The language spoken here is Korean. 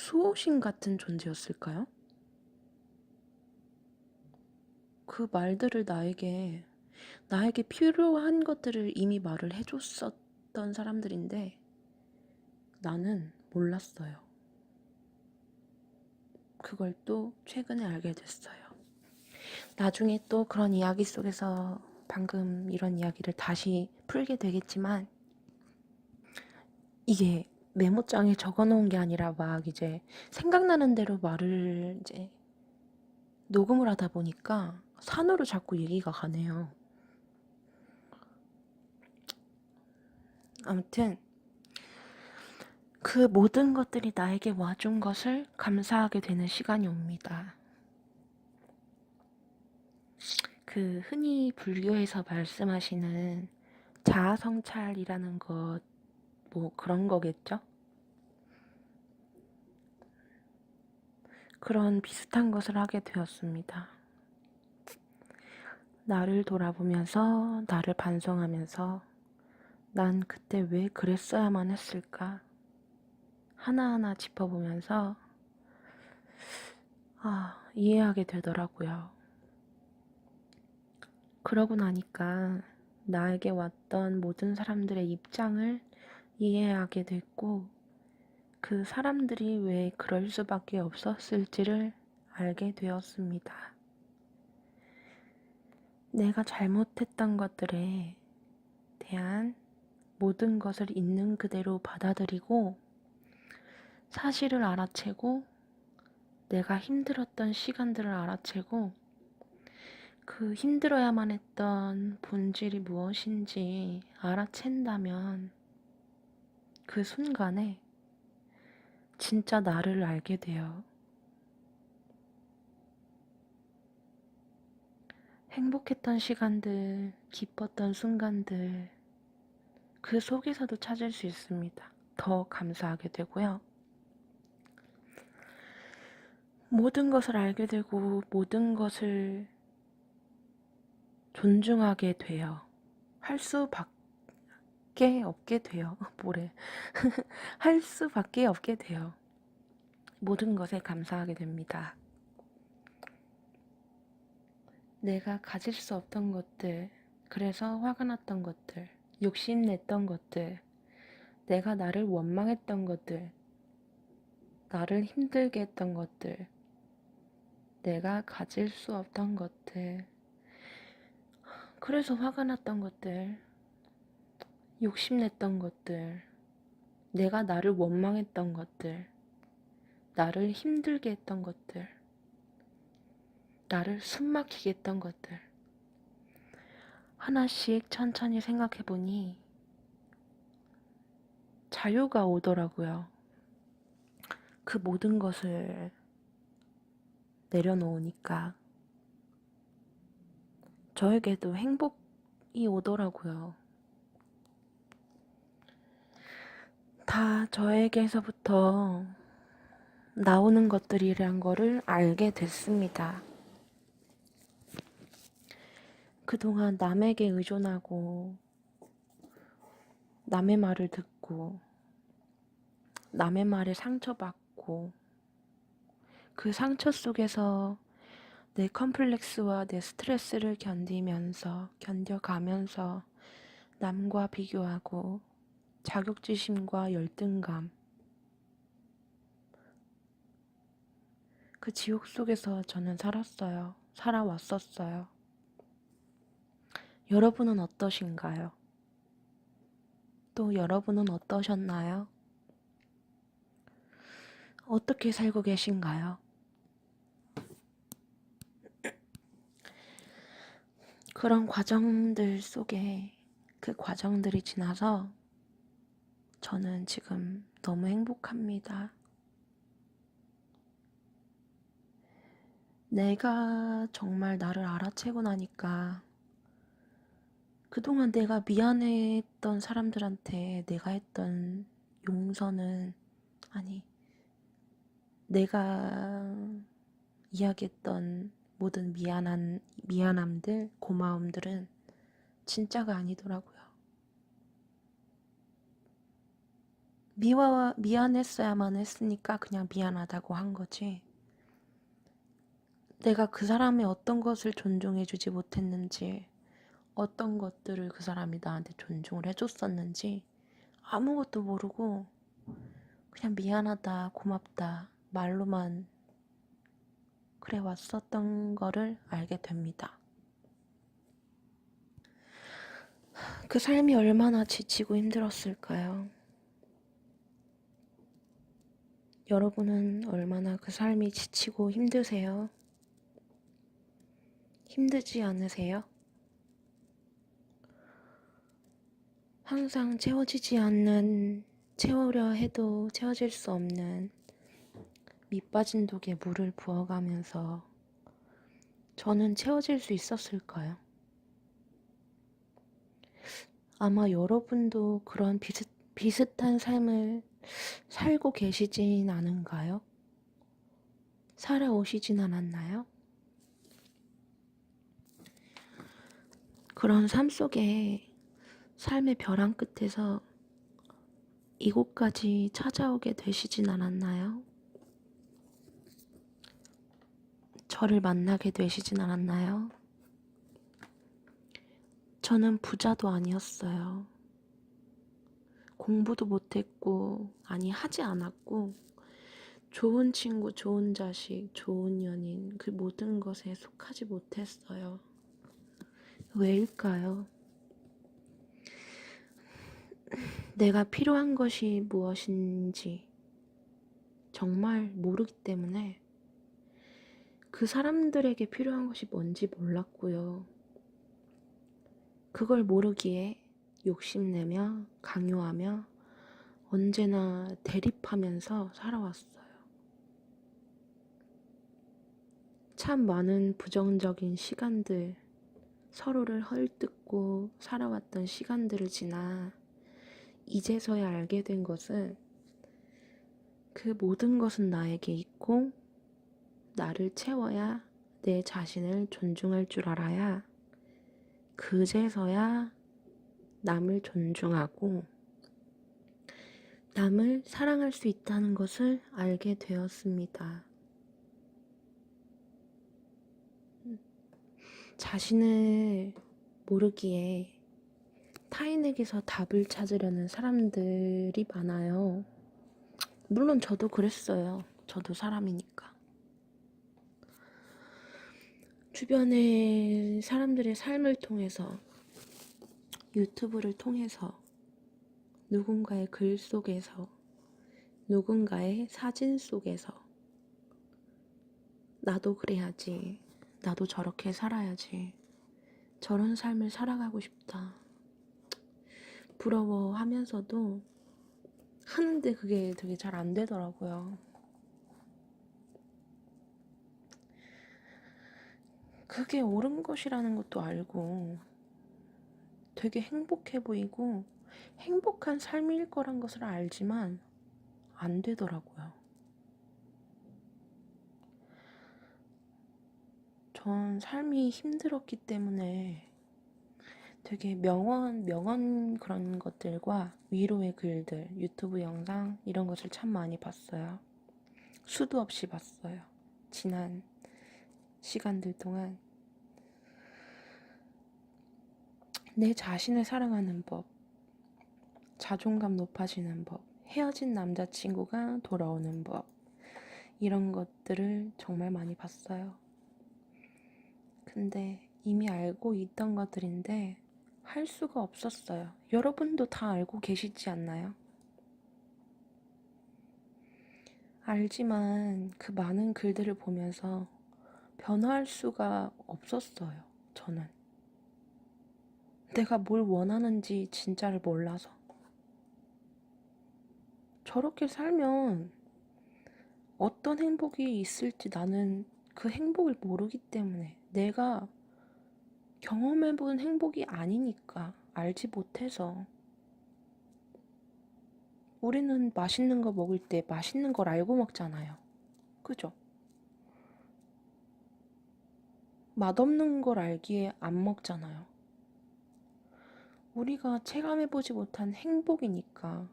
수호신 같은 존재였을까요? 그 말들을 나에게, 나에게 필요한 것들을 이미 말을 해줬었던 사람들인데 나는 몰랐어요. 그걸 또 최근에 알게 됐어요. 나중에 또 그런 이야기 속에서 방금 이런 이야기를 다시 풀게 되겠지만 이게 메모장에 적어 놓은 게 아니라 막 이제 생각나는 대로 말을 이제 녹음을 하다 보니까 산으로 자꾸 얘기가 가네요. 아무튼 그 모든 것들이 나에게 와준 것을 감사하게 되는 시간이 옵니다. 그 흔히 불교에서 말씀하시는 자아성찰이라는 것, 뭐 그런 거겠죠? 그런 비슷한 것을 하게 되었습니다. 나를 돌아보면서, 나를 반성하면서, 난 그때 왜 그랬어야만 했을까? 하나하나 짚어보면서, 아, 이해하게 되더라고요. 그러고 나니까 나에게 왔던 모든 사람들의 입장을 이해하게 됐고, 그 사람들이 왜 그럴 수밖에 없었을지를 알게 되었습니다. 내가 잘못했던 것들에 대한 모든 것을 있는 그대로 받아들이고, 사실을 알아채고, 내가 힘들었던 시간들을 알아채고, 그 힘들어야만 했던 본질이 무엇인지 알아챈다면 그 순간에 진짜 나를 알게 돼요. 행복했던 시간들, 기뻤던 순간들, 그 속에서도 찾을 수 있습니다. 더 감사하게 되고요. 모든 것을 알게 되고, 모든 것을 존중하게 돼요. 할 수밖에 없게 돼요. 뭐래. 할 수밖에 없게 돼요. 모든 것에 감사하게 됩니다. 내가 가질 수 없던 것들, 그래서 화가 났던 것들, 욕심냈던 것들, 내가 나를 원망했던 것들, 나를 힘들게 했던 것들, 내가 가질 수 없던 것들, 그래서 화가 났던 것들, 욕심냈던 것들, 내가 나를 원망했던 것들, 나를 힘들게 했던 것들, 나를 숨막히게 했던 것들, 하나씩 천천히 생각해 보니 자유가 오더라고요. 그 모든 것을 내려놓으니까. 저에게도 행복이 오더라고요. 다 저에게서부터 나오는 것들이란 거를 알게 됐습니다. 그동안 남에게 의존하고, 남의 말을 듣고, 남의 말에 상처받고, 그 상처 속에서 내 컴플렉스와 내 스트레스를 견디면서, 견뎌가면서 남과 비교하고 자격지심과 열등감, 그 지옥 속에서 저는 살았어요. 살아왔었어요. 여러분은 어떠신가요? 또 여러분은 어떠셨나요? 어떻게 살고 계신가요? 그런 과정들 속에 그 과정들이 지나서 저는 지금 너무 행복합니다. 내가 정말 나를 알아채고 나니까 그동안 내가 미안했던 사람들한테 내가 했던 용서는 아니 내가 이야기했던 모든 미안한 미안함들 고마움들은 진짜가 아니더라고요. 미워, 미안했어야만 했으니까 그냥 미안하다고 한 거지. 내가 그 사람의 어떤 것을 존중해주지 못했는지, 어떤 것들을 그 사람이 나한테 존중을 해줬었는지 아무것도 모르고 그냥 미안하다, 고맙다 말로만 그래 왔었던 거를 알게 됩니다. 그 삶이 얼마나 지치고 힘들었을까요? 여러분은 얼마나 그 삶이 지치고 힘드세요? 힘들지 않으세요? 항상 채워지지 않는, 채우려 해도 채워질 수 없는 밑빠진 독에 물을 부어가면서 저는 채워질 수 있었을까요? 아마 여러분도 그런 비슷, 비슷한 삶을 살고 계시진 않은가요? 살아오시진 않았나요? 그런 삶 속에 삶의 벼랑 끝에서 이곳까지 찾아오게 되시진 않았나요? 저를 만나게 되시진 않았나요? 저는 부자도 아니었어요. 공부도 못했고, 아니, 하지 않았고, 좋은 친구, 좋은 자식, 좋은 연인, 그 모든 것에 속하지 못했어요. 왜일까요? 내가 필요한 것이 무엇인지 정말 모르기 때문에 그 사람들에게 필요한 것이 뭔지 몰랐고요. 그걸 모르기에 욕심내며 강요하며 언제나 대립하면서 살아왔어요. 참 많은 부정적인 시간들, 서로를 헐뜯고 살아왔던 시간들을 지나 이제서야 알게 된 것은 그 모든 것은 나에게 있고 나를 채워야 내 자신을 존중할 줄 알아야 그제서야 남을 존중하고 남을 사랑할 수 있다는 것을 알게 되었습니다. 자신을 모르기에 타인에게서 답을 찾으려는 사람들이 많아요. 물론 저도 그랬어요. 저도 사람이니까. 주변의 사람들의 삶을 통해서 유튜브를 통해서 누군가의 글 속에서 누군가의 사진 속에서 나도 그래야지. 나도 저렇게 살아야지. 저런 삶을 살아가고 싶다. 부러워 하면서도 하는데 그게 되게 잘 안 되더라고요. 그게 옳은 것이라는 것도 알고 되게 행복해 보이고 행복한 삶일 거란 것을 알지만 안 되더라고요. 전 삶이 힘들었기 때문에 되게 명언, 명언 그런 것들과 위로의 글들, 유튜브 영상 이런 것을 참 많이 봤어요. 수도 없이 봤어요. 지난 시간들 동안 내 자신을 사랑하는 법, 자존감 높아지는 법, 헤어진 남자친구가 돌아오는 법, 이런 것들을 정말 많이 봤어요. 근데 이미 알고 있던 것들인데 할 수가 없었어요. 여러분도 다 알고 계시지 않나요? 알지만 그 많은 글들을 보면서 변화할 수가 없었어요. 저는. 내가 뭘 원하는지 진짜를 몰라서. 저렇게 살면 어떤 행복이 있을지 나는 그 행복을 모르기 때문에 내가 경험해본 행복이 아니니까 알지 못해서 우리는 맛있는 거 먹을 때 맛있는 걸 알고 먹잖아요. 그죠? 맛없는 걸 알기에 안 먹잖아요. 우리가 체감해보지 못한 행복이니까